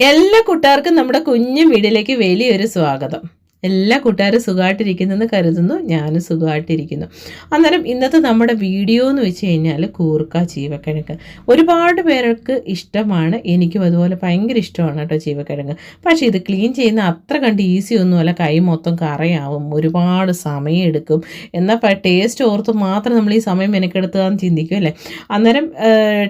എല്ലാ കൂട്ടുകാർക്കും നമ്മുടെ കുഞ്ഞു വീടിലേക്ക് വലിയൊരു സ്വാഗതം. എല്ലാ കൂട്ടുകാരും സുഖമായിട്ടിരിക്കുന്നെന്ന് കരുതുന്നു. ഞാനും സുഖമായിട്ടിരിക്കുന്നു. അന്നേരം ഇന്നത്തെ നമ്മുടെ വീഡിയോ എന്ന് വെച്ച് കഴിഞ്ഞാൽ കൂർക്ക ചീവക്കിഴങ്ങ്. ഒരുപാട് പേർക്ക് ഇഷ്ടമാണ്. എനിക്കും അതുപോലെ ഭയങ്കര ഇഷ്ടമാണ് കേട്ടോ ചീവക്കിഴങ്ങ്. പക്ഷേ ഇത് ക്ലീൻ ചെയ്യുന്ന അത്ര കണ്ട് ഈസി ഒന്നുമല്ല. കൈ മൊത്തം കറയാവും. ഒരുപാട് സമയം എടുക്കും. എന്നാൽ ടേസ്റ്റ് ഓർത്ത് മാത്രം നമ്മൾ ഈ സമയം മെനക്കെടുത്തതാന്ന് ചിന്തിക്കും അല്ലേ? അന്നേരം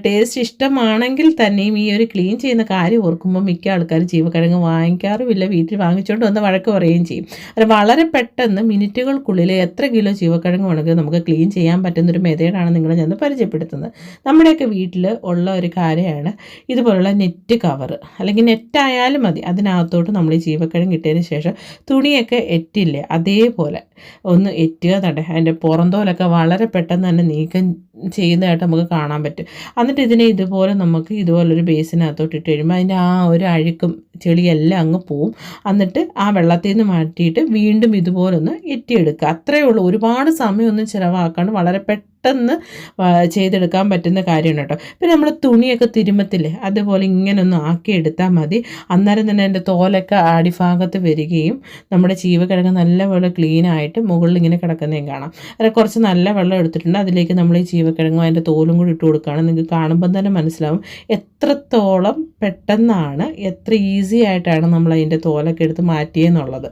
ടേസ്റ്റ് ഇഷ്ടമാണെങ്കിൽ തന്നെയും ഈ ഒരു ക്ലീൻ ചെയ്യുന്ന കാര്യം ഓർക്കുമ്പോൾ മിക്ക ആൾക്കാർ ചീവക്കിഴങ്ങ് വാങ്ങിക്കാറുമില്ല. വീട്ടിൽ വാങ്ങിച്ചുകൊണ്ട് വന്ന് വഴക്ക് പറയുകയും ചെയ്യും. അത് വളരെ പെട്ടെന്ന് മിനിറ്റുകൾക്കുള്ളിൽ എത്ര കിലോ ചീവക്കിഴങ്ങ് വേണമെങ്കിലും നമുക്ക് ക്ലീൻ ചെയ്യാൻ പറ്റുന്ന ഒരു മെതേഡാണ് നിങ്ങൾ ഞാൻ പരിചയപ്പെടുത്തുന്നത്. നമ്മുടെയൊക്കെ വീട്ടിൽ ഉള്ള ഒരു കാര്യമാണ് ഇതുപോലുള്ള നെറ്റ് കവർ. അല്ലെങ്കിൽ നെറ്റായാലും മതി. അതിനകത്തോട്ട് നമ്മൾ ഈ ചീവക്കിഴങ്ങ് ഇട്ടതിന് ശേഷം തുണിയൊക്കെ എറ്റില്ലേ? അതേപോലെ. ഒന്ന് എറ്റുക തട്ടെ അതിന്റെ പുറന്തോലൊക്കെ വളരെ പെട്ടെന്ന് തന്നെ നീക്കം ചെയ്യുന്നതായിട്ട് നമുക്ക് കാണാൻ പറ്റും. എന്നിട്ട് ഇതിനെ ഇതുപോലെ നമുക്ക് ഇതുപോലൊരു ബേസിനകത്തോട്ട് ഇട്ട് കഴിയുമ്പോൾ അതിന്റെ ആ ഒരു അഴുക്കും ചെളിയെല്ലാം അങ്ങ് പോവും. എന്നിട്ട് ആ വെള്ളത്തിൽ നിന്ന് മാറ്റിയിട്ട് വീണ്ടും ഇതുപോലൊന്ന് എറ്റിയെടുക്കുക. അത്രയേ ഉള്ളൂ. ഒരുപാട് സമയമൊന്നും ചിലവാക്കാണ്ട് വളരെ പെട്ടെന്ന് പെട്ടെന്ന് ചെയ്തെടുക്കാൻ പറ്റുന്ന കാര്യമാണ് കേട്ടോ. പിന്നെ നമ്മൾ തുണിയൊക്കെ തിരുമത്തില്ലേ അതുപോലെ ഇങ്ങനെ ഒന്ന് ആക്കിയെടുത്താൽ മതി. അന്നേരം തന്നെ എന്റെ തോലൊക്കെ അടിഭാഗത്ത് വരികയും നമ്മുടെ ചീവക്കിഴങ്ങ് നല്ലപോലെ ക്ലീൻ ആയിട്ട് മുകളിൽ ഇങ്ങനെ കിടക്കുന്നതും കാണാം. അത് കുറച്ച് നല്ല വെള്ളം എടുത്തിട്ടുണ്ട്. അതിലേക്ക് നമ്മൾ ഈ ചീവക്കിഴങ്ങും അതിന്റെ തോലും കൂടി ഇട്ട് കൊടുക്കുകയാണ് നിങ്ങൾക്ക് കാണുമ്പം തന്നെ മനസ്സിലാവും. എത്രത്തോളം പെട്ടെന്നാണ് എത്ര ഈസി ആയിട്ടാണ് നമ്മൾ അതിന്റെ തോലൊക്കെ എടുത്ത് മാറ്റിയെന്നുള്ളത്.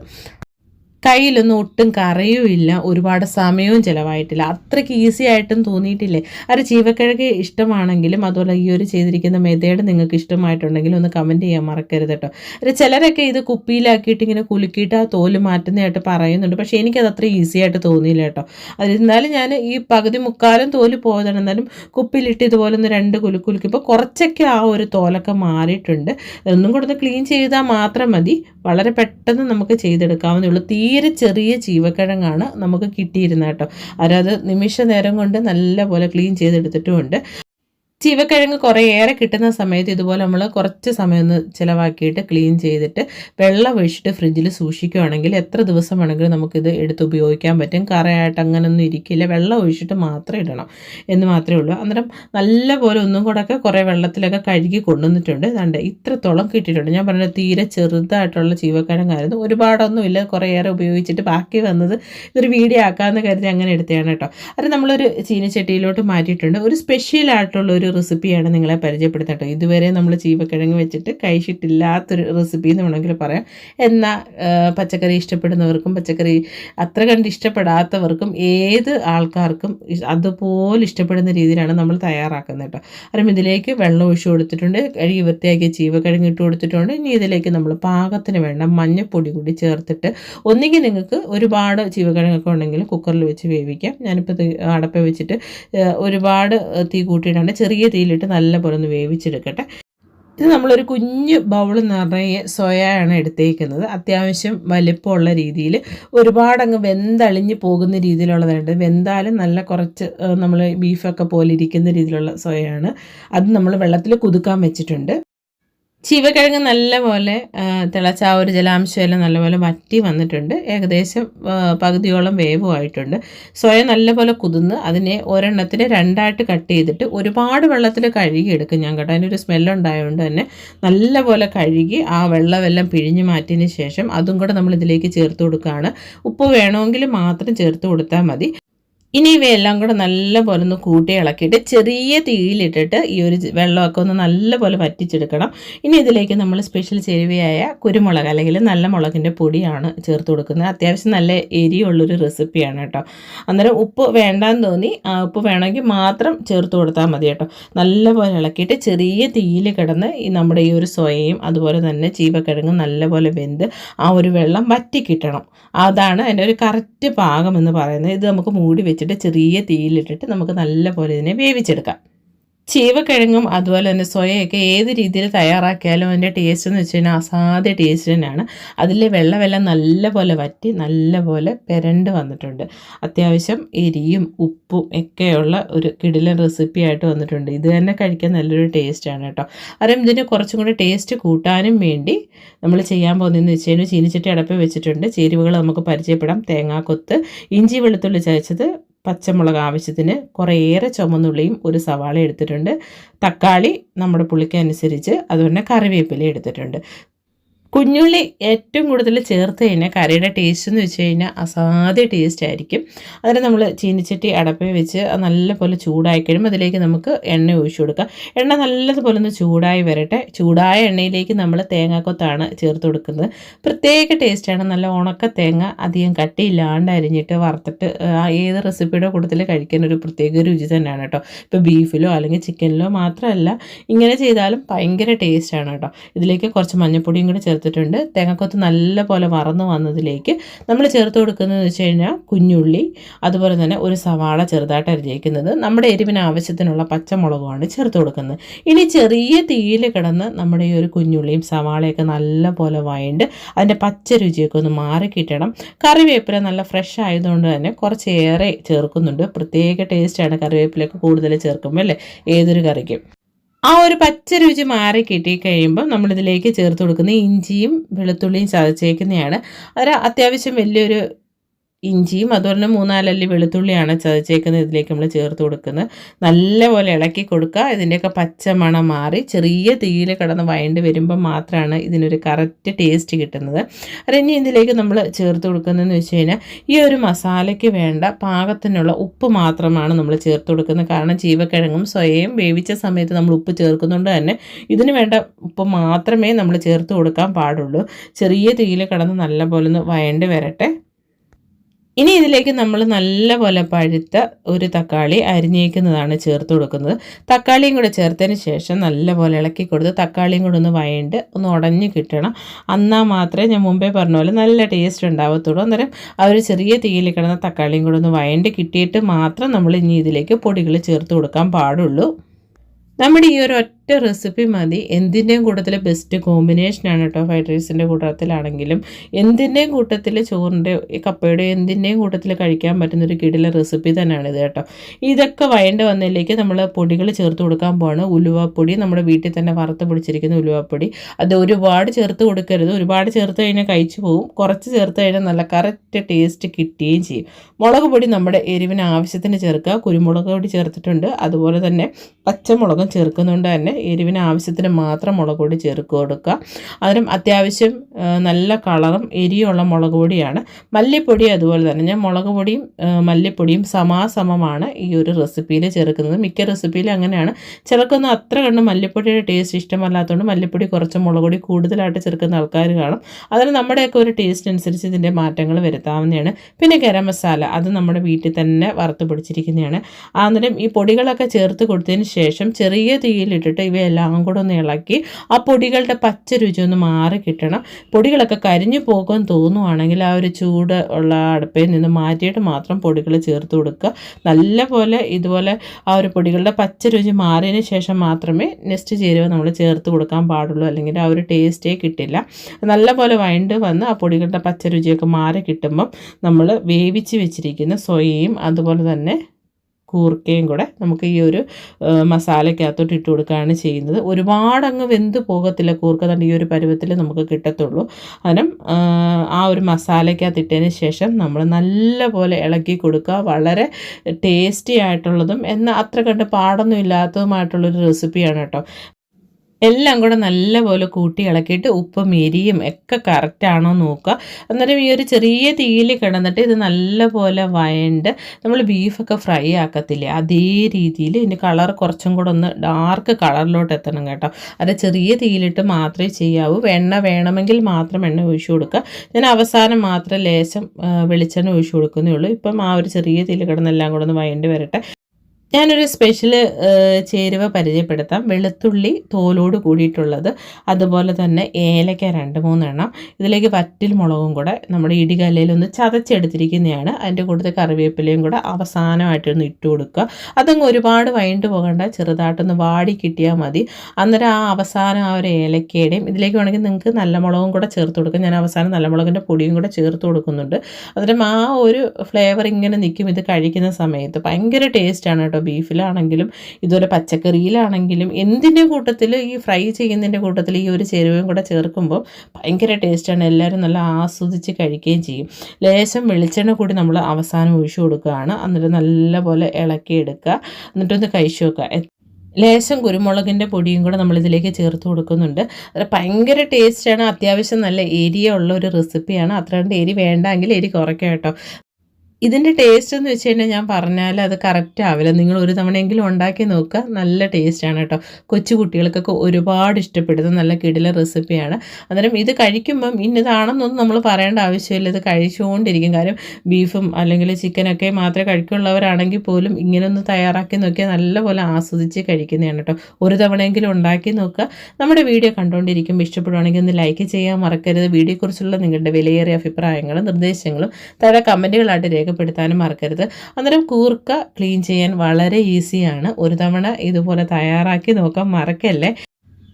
കയ്യിലൊന്നും ഒട്ടും കറയുമില്ല. ഒരുപാട് സമയവും ചിലവായിട്ടില്ല. അത്രയ്ക്ക് ഈസി ആയിട്ടും തോന്നിയിട്ടില്ലേ? അത് ചീവക്കിഴക്ക് ഇഷ്ടമാണെങ്കിലും അതുപോലെ ഈ ഒരു ചെയ്തിരിക്കുന്ന മെതേഡ് നിങ്ങൾക്ക് ഇഷ്ടമായിട്ടുണ്ടെങ്കിൽ ഒന്ന് കമന്റ് ചെയ്യാൻ മറക്കരുത് കേട്ടോ. ചിലരൊക്കെ ഇത് കുപ്പിയിലാക്കിയിട്ട് ഇങ്ങനെ കുലുക്കിയിട്ട് ആ തോൽ മാറ്റുന്നതായിട്ട് പറയുന്നുണ്ട്. പക്ഷേ എനിക്കത് അത്ര ഈസി ആയിട്ട് തോന്നിയില്ല കേട്ടോ. അതിരുന്നാലും ഞാൻ ഈ പകുതി മുക്കാലും തോൽ പോയതാണ്. എന്നാലും കുപ്പിയിലിട്ട് ഇതുപോലെ ഒന്ന് രണ്ട് കുലുക്കുലുക്കിപ്പോൾ കുറച്ചൊക്കെ ആ ഒരു തോലൊക്കെ മാറിയിട്ടുണ്ട്. ഒന്നും കൂടെ ക്ലീൻ ചെയ്താൽ മാത്രം മതി. വളരെ പെട്ടെന്ന് നമുക്ക് ചെയ്തെടുക്കാവുന്നേ ഉള്ളൂ. തീ തീരെ ചെറിയ ചീവക്കിഴങ്ങാണ് നമുക്ക് കിട്ടിയിരുന്നത് കേട്ടോ. അതായത് നിമിഷ നേരം കൊണ്ട് നല്ലപോലെ ക്ലീൻ ചെയ്തെടുത്തിട്ടുമുണ്ട്. ചീവക്കിഴങ്ങ് കുറേയേറെ കിട്ടുന്ന സമയത്ത് ഇതുപോലെ നമ്മൾ കുറച്ച് സമയം ഒന്ന് ചിലവാക്കിയിട്ട് ക്ലീൻ ചെയ്തിട്ട് വെള്ളം ഒഴിച്ചിട്ട് ഫ്രിഡ്ജിൽ സൂക്ഷിക്കുകയാണെങ്കിൽ എത്ര ദിവസം വേണമെങ്കിലും നമുക്കിത് എടുത്ത് ഉപയോഗിക്കാൻ പറ്റും. കറയായിട്ട് അങ്ങനൊന്നും ഇരിക്കില്ല. വെള്ളം ഒഴിച്ചിട്ട് മാത്രം ഇടണം എന്ന് മാത്രമേ ഉള്ളൂ. അന്നേരം നല്ല പോലെ ഒന്നും കൂടെയൊക്കെ കുറേ വെള്ളത്തിലൊക്കെ കഴുകി കൊണ്ടുവന്നിട്ടുണ്ട്. കണ്ട് ഇത്രത്തോളം കിട്ടിയിട്ടുണ്ട്. ഞാൻ പറഞ്ഞത് തീരെ ചെറുതായിട്ടുള്ള ചീവക്കിഴങ്ങായിരുന്നു ഒരുപാടൊന്നും ഇല്ല. കുറേയേറെ ഉപയോഗിച്ചിട്ട് ബാക്കി വന്നത് ഇതൊരു വീഡിയോ ആക്കാമെന്ന് കരുതി അങ്ങനെ എടുത്തതാണ് കേട്ടോ. അത് നമ്മളൊരു ചീനച്ചട്ടിയിലോട്ട് മാറ്റിയിട്ടുണ്ട്. ഒരു സ്പെഷ്യൽ ആയിട്ടുള്ള ഒരു റെസിപ്പിയാണ് നിങ്ങളെ പരിചയപ്പെടുത്തട്ടോ. ഇതുവരെ നമ്മൾ ചീവക്കിഴങ്ങ് വെച്ചിട്ട് കഴിച്ചിട്ടില്ലാത്തൊരു റെസിപ്പി എന്ന് വേണമെങ്കിൽ പറയാം. എന്നാൽ പച്ചക്കറി ഇഷ്ടപ്പെടുന്നവർക്കും പച്ചക്കറി അത്ര കണ്ട് ഇഷ്ടപ്പെടാത്തവർക്കും ഏത് ആൾക്കാർക്കും അതുപോലെ ഇഷ്ടപ്പെടുന്ന രീതിയിലാണ് നമ്മൾ തയ്യാറാക്കുന്നത് കേട്ടോ. അപ്പം ഇതിലേക്ക് വെള്ളം ഒഴിച്ചു കൊടുത്തിട്ടുണ്ട്. കഴുകി വൃത്തിയാക്കിയ ചീവക്കിഴങ്ങ് ഇട്ട് കൊടുത്തിട്ടുണ്ട്. ഇനി ഇതിലേക്ക് നമ്മൾ പാകത്തിന് വേണ്ട മഞ്ഞപ്പൊടി കൂടി ചേർത്തിട്ട് ഒന്നുകിൽ നിങ്ങൾക്ക് ഒരുപാട് ചീവക്കിഴങ്ങൊക്കെ ഉണ്ടെങ്കിൽ കുക്കറിൽ വെച്ച് വേവിക്കാം. ഞാനിപ്പോൾ അടപ്പ വെച്ചിട്ട് ഒരുപാട് തീ കൂട്ടിയിട്ടാണ് ചെറിയ ചെറിയ തീയിലിട്ട് നല്ലപോലെ ഒന്ന് വേവിച്ചെടുക്കട്ടെ. ഇത് നമ്മളൊരു കുഞ്ഞ് ബൗൾ നിറയെ സോയയാണ് എടുത്തേക്കുന്നത്. അത്യാവശ്യം വലിപ്പമുള്ള രീതിയിൽ ഒരുപാടങ്ങ് വെന്തളിഞ്ഞ് പോകുന്ന രീതിയിലുള്ളതായിട്ട് വെന്താലും നല്ല കുറച്ച് നമ്മൾ ബീഫൊക്കെ പോലെ ഇരിക്കുന്ന രീതിയിലുള്ള സോയയാണ്. അത് നമ്മൾ വെള്ളത്തിൽ കുതുക്കാൻ വെച്ചിട്ടുണ്ട്. ചീവക്കിഴങ്ങ് നല്ലപോലെ തിളച്ച ആ ഒരു ജലാംശമെല്ലാം നല്ലപോലെ വറ്റി വന്നിട്ടുണ്ട്. ഏകദേശം പകുതിയോളം വേവുമായിട്ടുണ്ട്. സ്വയം നല്ലപോലെ കുതിർന്ന് അതിനെ ഒരെണ്ണത്തിന് രണ്ടായിട്ട് കട്ട് ചെയ്തിട്ട് ഒരുപാട് വെള്ളത്തിൽ കഴുകിയെടുക്കും ഞാൻ കേട്ടോ. അതിനൊരു സ്മെല്ലുണ്ടായതുകൊണ്ട് തന്നെ നല്ലപോലെ കഴുകി ആ വെള്ളമെല്ലാം പിഴിഞ്ഞ് മാറ്റിയതിന് ശേഷം അതും കൂടെ നമ്മൾ ഇതിലേക്ക് ചേർത്ത് കൊടുക്കുകയാണ്. ഉപ്പ് വേണമെങ്കിൽ മാത്രം ചേർത്ത് കൊടുത്താൽ മതി. ഇനി ഇവയെല്ലാം കൂടെ നല്ലപോലെ ഒന്ന് കൂട്ടി ഇളക്കിയിട്ട് ചെറിയ തീയിലിട്ടിട്ട് ഈ ഒരു വെള്ളമൊക്കെ ഒന്ന് നല്ലപോലെ വറ്റിച്ചെടുക്കണം. ഇനി ഇതിലേക്ക് നമ്മൾ സ്പെഷ്യൽ ചേരുവയായ കുരുമുളക് അല്ലെങ്കിൽ നല്ല മുളകിന്റെ പൊടിയാണ് ചേർത്ത് കൊടുക്കുന്നത്. അത്യാവശ്യം നല്ല എരിയുള്ളൊരു റെസിപ്പിയാണ് കേട്ടോ. അന്നേരം ഉപ്പ് വേണ്ടാന്ന് തോന്നി. ഉപ്പ് വേണമെങ്കിൽ മാത്രം ചേർത്ത് കൊടുത്താൽ മതി കേട്ടോ. നല്ലപോലെ ഇളക്കിയിട്ട് ചെറിയ തീയിൽ കിടന്ന് ഈ നമ്മുടെ ഈ ഒരു സോയയും അതുപോലെ തന്നെ ചീവക്കിഴങ്ങും നല്ലപോലെ വെന്ത് ആ ഒരു വെള്ളം വറ്റി കിട്ടണം അതാണ് അതിന്റെ ഒരു കറക്റ്റ് പാകം എന്ന് പറയുന്നത്. ഇത് നമുക്ക് മൂടി വെച്ച് വെച്ചിട്ട് ചെറിയ തീയിലിട്ടിട്ട് നമുക്ക് നല്ലപോലെ ഇതിനെ വേവിച്ചെടുക്കാം. ചീവക്കിഴങ്ങും അതുപോലെ തന്നെ സോയയൊക്കെ ഏത് രീതിയിൽ തയ്യാറാക്കിയാലും അതിന്റെ ടേസ്റ്റ് എന്ന് വെച്ച് കഴിഞ്ഞാൽ അസാധ്യ ടേസ്റ്റ് തന്നെയാണ്. അതിൽ വെള്ളമെല്ലാം നല്ലപോലെ വറ്റി നല്ലപോലെ പെരണ്ട് വന്നിട്ടുണ്ട്. അത്യാവശ്യം എരിയും ഉപ്പും ഒക്കെയുള്ള ഒരു കിടിലൻ റെസിപ്പി ആയിട്ട് വന്നിട്ടുണ്ട്. ഇത് തന്നെ കഴിക്കാൻ നല്ലൊരു ടേസ്റ്റാണ് കേട്ടോ. അറിയാം ഇതിന് കുറച്ചും കൂടി ടേസ്റ്റ് കൂട്ടാനും വേണ്ടി നമ്മൾ ചെയ്യാൻ പോകുന്നതെന്ന് വെച്ച് കഴിഞ്ഞാൽ ചീനിച്ചട്ടി അടപ്പ് വെച്ചിട്ടുണ്ട്. ചേരുവകൾ നമുക്ക് പരിചയപ്പെടാം. തേങ്ങാക്കൊത്ത് ഇഞ്ചി വെളുത്തുള്ളി ചതച്ചത് പച്ചമുളക് ആവശ്യത്തിന് കുറേയേറെ ചുമന്നുള്ളിയും ഒരു സവാള എടുത്തിട്ടുണ്ട്. തക്കാളി നമ്മുടെ പുളിക്കനുസരിച്ച് അതുപോലെ കറിവേപ്പില എടുത്തിട്ടുണ്ട്. കുഞ്ഞുള്ളി ഏറ്റവും കൂടുതൽ ചേർത്ത് കഴിഞ്ഞാൽ കറിയുടെ ടേസ്റ്റ് എന്ന് വെച്ച് കഴിഞ്ഞാൽ അസാധ്യ ടേസ്റ്റ് ആയിരിക്കും. അതിന് നമ്മൾ ചീനിച്ചട്ടി അടപ്പേ വെച്ച് നല്ലപോലെ ചൂടായി കഴിയുമ്പോൾ അതിലേക്ക് നമുക്ക് എണ്ണ ഒഴിച്ചു കൊടുക്കാം. എണ്ണ നല്ലതുപോലെ ഒന്ന് ചൂടായി വരട്ടെ. ചൂടായ എണ്ണയിലേക്ക് നമ്മൾ തേങ്ങാക്കൊത്താണ് ചേർത്ത് കൊടുക്കുന്നത്. പ്രത്യേക ടേസ്റ്റാണ് നല്ല ഉണക്ക തേങ്ങ അധികം കട്ടിയില്ലാണ്ട് അരിഞ്ഞിട്ട് വറുത്തിട്ട് ഏത് റെസിപ്പിയുടെ കൂട്ടത്തിൽ കഴിക്കാൻ ഒരു പ്രത്യേക രുചി തന്നെയാണ് കേട്ടോ. ഇപ്പോൾ ബീഫിലോ അല്ലെങ്കിൽ ചിക്കനിലോ മാത്രമല്ല ഇങ്ങനെ ചെയ്താലും ഭയങ്കര ടേസ്റ്റാണ് കേട്ടോ. ഇതിലേക്ക് കുറച്ച് മഞ്ഞൾപ്പൊടിയും കൂടി ചേർത്തിട്ടുണ്ട്. തേങ്ങക്കൊത്ത് നല്ല പോലെ വറന്ന് വന്നതിലേക്ക് നമ്മൾ ചേർത്ത് കൊടുക്കുന്നതെന്ന് വെച്ച് കഴിഞ്ഞാൽ കുഞ്ഞുള്ളി അതുപോലെ തന്നെ ഒരു സവാള ചെറുതായിട്ട് അരിഞ്ഞേക്കുന്നത് നമ്മുടെ എരിവിന് ആവശ്യത്തിനുള്ള പച്ചമുളകുമാണ് ചേർത്ത് കൊടുക്കുന്നത്. ഇനി ചെറിയ തീയിൽ കിടന്ന് നമ്മുടെ ഈ ഒരു കുഞ്ഞുള്ളിയും സവാളയൊക്കെ നല്ല പോലെ വഴണ്ട് അതിന്റെ പച്ച രുചിയൊക്കെ ഒന്ന് മാറി കിട്ടണം. കറിവേപ്പില നല്ല ഫ്രഷ് ആയതുകൊണ്ട് തന്നെ കുറച്ചേറെ ചേർക്കുന്നുണ്ട്. പ്രത്യേക ടേസ്റ്റാണ് കറിവേപ്പിലൊക്കെ കൂടുതൽ ചേർക്കുമ്പോൾ അല്ലേ? ഏതൊരു കറിക്കും. ആ ഒരു പച്ച രുചി മാറി കിട്ടി കഴിയുമ്പോൾ നമ്മളിതിലേക്ക് ചേർത്ത് കൊടുക്കുന്ന ഇഞ്ചിയും വെളുത്തുള്ളിയും ചതച്ചേക്കുന്നതാണ് ഒരു അത്യാവശ്യം വലിയൊരു ഇഞ്ചിയും അതുപോലെ തന്നെ മൂന്നാലല്ലി വെളുത്തുള്ളിയാണ് ചതച്ചേക്കുന്നത്. ഇതിലേക്ക് നമ്മൾ ചേർത്ത് കൊടുക്കുന്നത്. നല്ലപോലെ ഇളക്കി കൊടുക്കുക. ഇതിന്റെയൊക്കെ പച്ച മണം മാറി ചെറിയ തീയിൽ കിടന്ന് വയണ്ട് വരുമ്പോൾ മാത്രമാണ് ഇതിനൊരു കറക്റ്റ് ടേസ്റ്റ് കിട്ടുന്നത്. അത് ഇനി ഇതിലേക്ക് നമ്മൾ ചേർത്ത് കൊടുക്കുന്നതെന്ന് വെച്ച് കഴിഞ്ഞാൽ ഈ ഒരു മസാലയ്ക്ക് വേണ്ട പാകത്തിനുള്ള ഉപ്പ് മാത്രമാണ് നമ്മൾ ചേർത്ത് കൊടുക്കുന്നത്. കാരണം ജീവക്കിഴങ്ങും സ്വയം വേവിച്ച സമയത്ത് നമ്മൾ ഉപ്പ് ചേർക്കുന്നതുകൊണ്ട് തന്നെ ഇതിന് വേണ്ട ഉപ്പ് മാത്രമേ നമ്മൾ ചേർത്ത് കൊടുക്കാൻ പാടുള്ളൂ. ചെറിയ തീയിൽ കിടന്ന് നല്ലപോലെ ഒന്ന് വയണ്ട് വരട്ടെ. ഇനി ഇതിലേക്ക് നമ്മൾ നല്ലപോലെ പഴുത്ത ഒരു തക്കാളി അരിഞ്ഞേക്കുന്നതാണ് ചേർത്ത് കൊടുക്കുന്നത്. തക്കാളിയും കൂടെ ചേർത്തതിന് ശേഷം നല്ലപോലെ ഇളക്കി കൊടുത്ത് തക്കാളിയും കൂടെ ഒന്ന് വയണ്ട് ഒന്ന് ഉടഞ്ഞു കിട്ടണം. എന്നാൽ മാത്രമേ ഞാൻ മുമ്പേ പറഞ്ഞ പോലെ നല്ല ടേസ്റ്റ് ഉണ്ടാവത്തുള്ളൂ. അന്നേരം ആ ഒരു ചെറിയ തീയിൽ കിടന്ന തക്കാളിയും കൂടെ ഒന്ന് വയണ്ട് കിട്ടിയിട്ട് മാത്രം നമ്മൾ ഇനി ഇതിലേക്ക് പൊടികൾ ചേർത്ത് കൊടുക്കാൻ പാടുള്ളൂ. നമ്മുടെ ഈ ഒരു ഒറ്റ റെസിപ്പി മതി. എന്തിന്റെയും കൂട്ടത്തിൽ ബെസ്റ്റ് കോമ്പിനേഷനാണ് കേട്ടോ ഫ്രൈഡ് റൈസിന്റെ കൂട്ടത്തിലാണെങ്കിലും. എന്തിന്റെയും കൂട്ടത്തിൽ ചോറിന്റെ കപ്പയുടെ എന്തിന്റെയും കൂട്ടത്തിൽ കഴിക്കാൻ പറ്റുന്ന ഒരു കിടിലെ റെസിപ്പി തന്നെയാണ് ഇത് കേട്ടോ. ഇതൊക്കെ വയണ്ട വന്നതിലേക്ക് നമ്മൾ പൊടികൾ ചേർത്ത് കൊടുക്കാൻ പോവാണ്. ഉലുവാപ്പൊടി നമ്മുടെ വീട്ടിൽ തന്നെ വറുത്ത് പിടിച്ചിരിക്കുന്ന ഉലുവാപ്പൊടി. അത് ഒരുപാട് ചേർത്ത് കൊടുക്കരുത്. ഒരുപാട് ചേർത്ത് കഴിഞ്ഞാൽ കഴിച്ചു പോകും കുറച്ച് ചേർത്ത് കഴിഞ്ഞാൽ നല്ല കറക്റ്റ് ടേസ്റ്റ് കിട്ടുകയും ചെയ്യും. മുളക് പൊടി നമ്മുടെ എരിവിന് ആവശ്യത്തിന് ചേർക്കുക. കുരുമുളക് പൊടി ചേർത്തിട്ടുണ്ട്. അതുപോലെ തന്നെ പച്ചമുളകും ചേർക്കുന്നതുകൊണ്ട് തന്നെ. എരിവിന് ആവശ്യത്തിന് മാത്രം മുളക് പൊടി ചേർക്ക് കൊടുക്കുക. അതിനും അത്യാവശ്യം നല്ല കളറും എരിയുള്ള മുളക് പൊടിയാണ്. മല്ലിപ്പൊടി അതുപോലെ തന്നെ. ഞാൻ മുളക് പൊടിയും മല്ലിപ്പൊടിയും സമാസമമാണ് ഈ ഒരു റെസിപ്പിയിൽ ചേർക്കുന്നത്. മിക്ക റെസിപ്പിയിൽ അങ്ങനെയാണ്. ചിലർക്കൊന്നും അത്ര കണ്ട് മല്ലിപ്പൊടിയുടെ ടേസ്റ്റ് ഇഷ്ടമല്ലാത്തതുകൊണ്ട് മല്ലിപ്പൊടി കുറച്ച് മുളക് പൊടി കൂടുതലായിട്ട് ചേർക്കുന്ന ആൾക്കാർ കാണും. അതിന് നമ്മുടെയൊക്കെ ഒരു ടേസ്റ്റ് അനുസരിച്ച് ഇതിന്റെ മാറ്റങ്ങൾ വരുത്താവുന്നതാണ്. പിന്നെ ഗരം മസാല അത് നമ്മുടെ വീട്ടിൽ തന്നെ വറുത്ത് പിടിച്ചിരിക്കുന്നതാണ്. അന്നേരം ഈ പൊടികളൊക്കെ ചേർത്ത് കൊടുത്തതിന് ശേഷം ചെറിയ തീയിലിട്ടിട്ട് ഇവയെല്ലാം കൂടെ ഒന്ന് ഇളക്കി ആ പൊടികളുടെ പച്ച രുചി ഒന്ന് മാറി കിട്ടണം. പൊടികളൊക്കെ കരിഞ്ഞു പോകാൻ തോന്നുവാണെങ്കിൽ ആ ഒരു ചൂട് ഉള്ള അടുപ്പയിൽ നിന്ന് മാറ്റിയിട്ട് മാത്രം പൊടികൾ ചേർത്ത് കൊടുക്കുക. നല്ല പോലെ ഇതുപോലെ ആ ഒരു പൊടികളുടെ പച്ച രുചി മാറിയതിന് ശേഷം മാത്രമേ നെക്സ്റ്റ് ചേരുവ നമ്മൾ ചേർത്ത് കൊടുക്കാൻ പാടുള്ളൂ. അല്ലെങ്കിൽ ആ ഒരു ടേസ്റ്റേ കിട്ടില്ല. നല്ല പോലെ വൈണ്ട് വന്ന് ആ പൊടികളുടെ പച്ച രുചിയൊക്കെ മാറി കിട്ടുമ്പം നമ്മൾ വേവിച്ച് വെച്ചിരിക്കുന്ന സോയയും അതുപോലെ തന്നെ കൂർക്കയും കൂടെ നമുക്ക് ഈ ഒരു മസാലയ്ക്കകത്തോട്ട് ഇട്ട് കൊടുക്കുകയാണ് ചെയ്യുന്നത്. ഒരുപാട് അങ്ങ് വെന്ത് പോകത്തില്ല കൂർക്ക തന്നെ ഈ ഒരു പരുവത്തിൽ നമുക്ക് കിട്ടത്തുള്ളൂ. അതിനും ആ ഒരു മസാലയ്ക്കകത്ത് ഇട്ടതിന് ശേഷം നമ്മൾ നല്ല പോലെ ഇളക്കി കൊടുക്കുക. വളരെ ടേസ്റ്റി ആയിട്ടുള്ളതും എന്നാൽ അത്ര കണ്ട് പാടൊന്നും ഇല്ലാത്തതുമായിട്ടുള്ളൊരു റെസിപ്പിയാണ് കേട്ടോ. എല്ലാം കൂടെ നല്ലപോലെ കൂട്ടി ഇളക്കിയിട്ട് ഉപ്പും എരിയും ഒക്കെ കറക്റ്റാണോ നോക്കുക. അന്നേരം ഈ ഒരു ചെറിയ തീയിൽ കിടന്നിട്ട് ഇത് നല്ലപോലെ വയണ്ട് നമ്മൾ ബീഫൊക്കെ ഫ്രൈ ആക്കത്തില്ലേ അതേ രീതിയിൽ ഇതിന്റെ കളർ കുറച്ചും കൂടെ ഒന്ന് ഡാർക്ക് കളറിലോട്ട് എത്തണം കേട്ടോ. അത് ചെറിയ തീയിലിട്ട് മാത്രമേ ചെയ്യാവൂ. എണ്ണ വേണമെങ്കിൽ മാത്രം എണ്ണ ഒഴിച്ചു കൊടുക്കുക. ഞാൻ അവസാനം മാത്രം ലേശം വെളിച്ചെണ്ണ ഒഴിച്ചു കൊടുക്കുന്നേ ഉള്ളൂ. ഇപ്പം ആ ഒരു ചെറിയ തീയിൽ കിടന്നെല്ലാം കൂടെ ഒന്ന് വയണ്ട് വരട്ടെ. ഞാനൊരു സ്പെഷ്യൽ ചേരുവ പരിചയപ്പെടുത്താം. വെളുത്തുള്ളി തോലോട് കൂടിയിട്ടുള്ളത്. അതുപോലെ തന്നെ ഏലക്ക രണ്ട് മൂന്നെണ്ണം. ഇതിലേക്ക് വറ്റിൽ മുളകും കൂടെ നമ്മുടെ ഇടികല്ലയിലൊന്ന് ചതച്ചെടുത്തിരിക്കുന്നതാണ്. അതിന്റെ കൂട്ടത്തിൽ കറിവേപ്പിലയും കൂടെ അവസാനമായിട്ടൊന്ന് ഇട്ട് കൊടുക്കുക. അതങ്ങ് ഒരുപാട് വൈകിട്ട് പോകേണ്ട. ചെറുതായിട്ടൊന്ന് വാടി കിട്ടിയാൽ മതി. അന്നേരം ആ അവസാനം ആ ഒരു ഏലക്കയുടെയും ഇതിലേക്ക് വേണമെങ്കിൽ നിങ്ങൾക്ക് നല്ല മുളകും കൂടെ ചേർത്ത് കൊടുക്കാം. ഞാൻ അവസാനം നല്ല മുളകിന്റെ പൊടിയും കൂടെ ചേർത്ത് കൊടുക്കുന്നുണ്ട്. അന്നേരം ആ ഒരു ഫ്ലേവർ ഇങ്ങനെ നിൽക്കും. ഇത് കഴിക്കുന്ന സമയത്ത് ഭയങ്കര ടേസ്റ്റാണ് കേട്ടോ. ബീഫിലാണെങ്കിലും ഇതുപോലെ പച്ചക്കറിയിലാണെങ്കിലും എന്തിന്റെ കൂട്ടത്തിൽ ഈ ഫ്രൈ ചെയ്യുന്നതിന്റെ കൂട്ടത്തിൽ ഈ ഒരു ചേരുവയും കൂടെ ചേർക്കുമ്പോൾ ഭയങ്കര ടേസ്റ്റാണ്. എല്ലാവരും നല്ല ആസ്വദിച്ച് കഴിക്കുകയും ചെയ്യും. ലേശം വെളിച്ചെണ്ണ കൂടി നമ്മൾ അവസാനം ഒഴിച്ചു കൊടുക്കുകയാണ്. എന്നിട്ട് നല്ലപോലെ ഇളക്കിയെടുക്കുക. എന്നിട്ടൊന്ന് കഴിച്ചു നോക്കുക. ലേശം കുരുമുളകിന്റെ പൊടിയും കൂടെ നമ്മളിതിലേക്ക് ചേർത്ത് കൊടുക്കുന്നുണ്ട്. അത് ഭയങ്കര ടേസ്റ്റാണ്. അത്യാവശ്യം നല്ല എരിയ ഉള്ള ഒരു റെസിപ്പിയാണ്. അത്ര എരി വേണ്ടെങ്കിൽ എരി കുറയ്ക്കാം കേട്ടോ. ഇതിന്റെ ടേസ്റ്റ് എന്ന് വെച്ച് കഴിഞ്ഞാൽ ഞാൻ പറഞ്ഞാൽ അത് കറക്റ്റ് ആവില്ല. നിങ്ങൾ ഒരു തവണയെങ്കിലും ഉണ്ടാക്കി നോക്കുക. നല്ല ടേസ്റ്റാണ് കേട്ടോ. കൊച്ചു കുട്ടികൾക്കൊക്കെ ഒരുപാട് ഇഷ്ടപ്പെടുന്ന നല്ല കിടില റെസിപ്പിയാണ് അന്നേരം ഇത് കഴിക്കുമ്പം ഇന്നതാണെന്നൊന്നും നമ്മൾ പറയേണ്ട ആവശ്യമില്ല. ഇത് കഴിച്ചുകൊണ്ടിരിക്കും. കാര്യം ബീഫും അല്ലെങ്കിൽ ചിക്കനൊക്കെ മാത്രമേ കഴിക്കുള്ളവരാണെങ്കിൽ പോലും ഇങ്ങനെ ഒന്ന് തയ്യാറാക്കി നോക്കിയാൽ നല്ലപോലെ ആസ്വദിച്ച് കഴിക്കുന്നതാണ് കേട്ടോ. ഒരു തവണയെങ്കിലും ഉണ്ടാക്കി നോക്കുക. നമ്മുടെ വീഡിയോ കണ്ടുകൊണ്ടിരിക്കുമ്പോൾ ഇഷ്ടപ്പെടുവാണെങ്കിൽ ഒന്ന് ലൈക്ക് ചെയ്യാൻ മറക്കരുത്. വീഡിയോയെക്കുറിച്ചുള്ള നിങ്ങളുടെ വിലയേറിയ അഭിപ്രായങ്ങളും നിർദ്ദേശങ്ങളും താഴെ കമന്റുകളായിട്ട് രേഖപ്പെടുത്താനും മറക്കരുത്. അന്നേരം കൂർക്ക ക്ലീൻ ചെയ്യാൻ വളരെ ഈസിയാണ് ഒരു തവണ ഇതുപോലെ തയ്യാറാക്കി നോക്കാൻ മറക്കല്ലേ?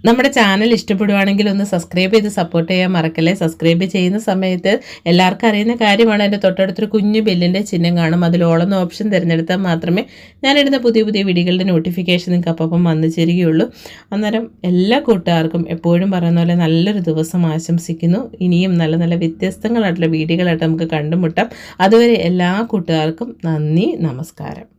നമ്മുടെ ചാനൽ ഇഷ്ടപ്പെടുവാണെങ്കിൽ ഒന്ന് സബ്സ്ക്രൈബ് ചെയ്ത് സപ്പോർട്ട് ചെയ്യാൻ മറക്കല്ലേ? സബ്സ്ക്രൈബ് ചെയ്യുന്ന സമയത്ത് എല്ലാവർക്കും അറിയുന്ന കാര്യമാണ്. എന്റെ തൊട്ടടുത്തൊരു കുഞ്ഞു ബെല്ലിന്റെ ചിഹ്നം കാണും. അതിൽ ഓളെന്ന ഓപ്ഷൻ തിരഞ്ഞെടുത്താൽ മാത്രമേ ഞാനിടുന്ന പുതിയ പുതിയ വീഡിയോകളുടെ നോട്ടിഫിക്കേഷൻ നിങ്ങൾക്ക് അപ്പം വന്നു ചേരുകയുള്ളൂ. അന്നേരം എല്ലാ കൂട്ടുകാർക്കും എപ്പോഴും പറയുന്ന പോലെ നല്ലൊരു ദിവസം ആശംസിക്കുന്നു. ഇനിയും നല്ല നല്ല വ്യത്യസ്തങ്ങളായിട്ടുള്ള വീഡിയോകളായിട്ട് നമുക്ക് കണ്ടുമുട്ടാം. അതുവരെ എല്ലാ കൂട്ടുകാർക്കും നന്ദി നമസ്കാരം.